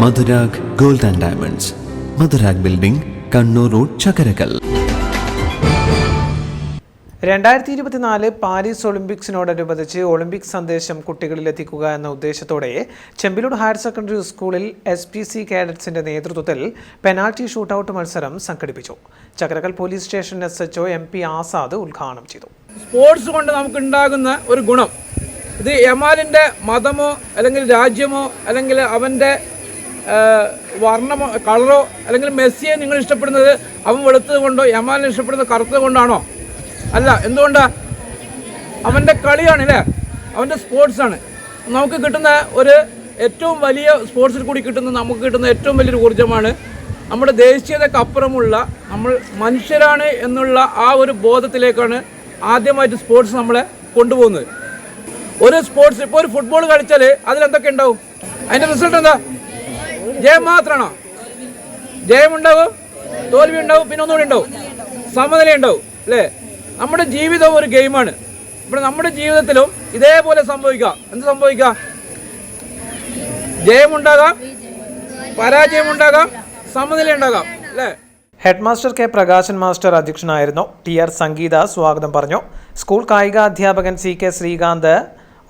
Madhurag gold and diamonds. Madhurag building Kannur road Chakkarakkal രണ്ടായിരത്തി ഇരുപത്തിനാല് Paris ഒളിമ്പിക്സിനോടനുബന്ധിച്ച് Olympic സന്ദേശം കുട്ടികളിൽ എത്തിക്കുക എന്ന ഉദ്ദേശത്തോടെ ചെമ്പിലൂർ ഹയർ സെക്കൻഡറി സ്കൂളിൽ എസ് പി സി കാഡറ്റ്സിന്റെ നേതൃത്വത്തിൽ പെനാൽറ്റി ഷൂട്ടൌട്ട് മത്സരം സംഘടിപ്പിച്ചു. Chakkarakkal police station S H O M P Azad ഉദ്ഘാടനം ചെയ്തു. സ്പോർട്സ് കൊണ്ട് നമുക്ക് ഉണ്ടാകുന്ന ഒരു ഗുണം. ഇത് യമാലിന്റെ മതമോ അല്ലെങ്കിൽ രാജ്യമോ അല്ലെങ്കിൽ അവന്റെ വർണമോ കളറോ അല്ലെങ്കിൽ മെസ്സിയെ നിങ്ങൾ ഇഷ്ടപ്പെടുന്നത് അവൻ വെളുത്തത് കൊണ്ടോ യമാലിനെ ഇഷ്ടപ്പെടുന്നത് കറുത്തത് കൊണ്ടാണോ? അല്ല എന്തുകൊണ്ടാ? അവന്റെ കളിയാണ് അല്ലേ? അവന്റെ സ്പോർട്സാണ് നമുക്ക് കിട്ടുന്ന ഒരു ഏറ്റവും വലിയ സ്പോർട്സിൽ കൂടി കിട്ടുന്ന നമുക്ക് കിട്ടുന്ന ഏറ്റവും വലിയൊരു ഊർജമാണ് നമ്മുടെ ദേശീയതക്കപ്പുറമുള്ള നമ്മൾ മനുഷ്യരാണ് എന്നുള്ള ആ ഒരു ബോധത്തിലേക്കാണ് ആദ്യമായിട്ട് സ്പോർട്സ് നമ്മളെ കൊണ്ടുപോകുന്നത്. ഒരു സ്പോർട്സ് ഇപ്പോൾ ഒരു ഫുട്ബോൾ കളിച്ചാൽ അതിലെന്തൊക്കെ ഉണ്ടാവും? അതിന്റെ റിസൾട്ട് എന്താ? ജയം മാത്രമാണോ ജയമുണ്ടാവും തോൽവി ഉണ്ടാവും പിന്നെ ഒന്നുകൂടി ഉണ്ടാവും. സമനില ഉണ്ടാവും അല്ലേ? നമ്മുടെ ജീവിതം ഒരു ഗെയിമാണ്. ഇപ്പോൾ നമ്മുടെ ജീവിതത്തിലും ഇതേപോലെ സംഭവിക്കാം. എന്ത് സംഭവിക്കാം? ജയമുണ്ടാകാം പരാജയമുണ്ടാകാം സമനില ഉണ്ടാകാം അല്ലേ? Head master K. Prakashan master അധ്യക്ഷനായിരുന്നു. ടി. ആർ. സംഗീത സ്വാഗതം പറഞ്ഞു. സ്കൂൾ കായിക അധ്യാപകൻ സി. കെ. ശ്രീകാന്ത്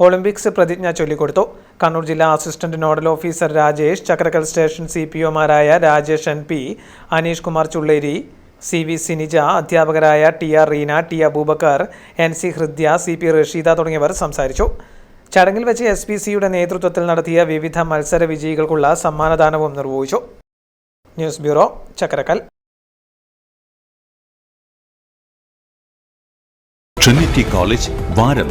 ഒളിമ്പിക്സ് പ്രതിജ്ഞ ചൊല്ലിക്കൊടുത്തു. കണ്ണൂർ ജില്ലാ assistant nodal officer Rajesh Chakkarakkal station C P ഒമാരായ Rajesh N P Aneesh Kumar Chulleri C V Sinija അധ്യാപകരായ T R Reena T Aboobacker N C Hridya C P Rasheeda തുടങ്ങിയവർ സംസാരിച്ചു. ചടങ്ങിൽ വെച്ച് S P സിയുടെ നേതൃത്വത്തിൽ നടത്തിയ വിവിധ മത്സര വിജയികൾക്കുള്ള സമ്മാനദാനവും നിർവഹിച്ചു. News bureau Chakkarakkal. Trinity college Varam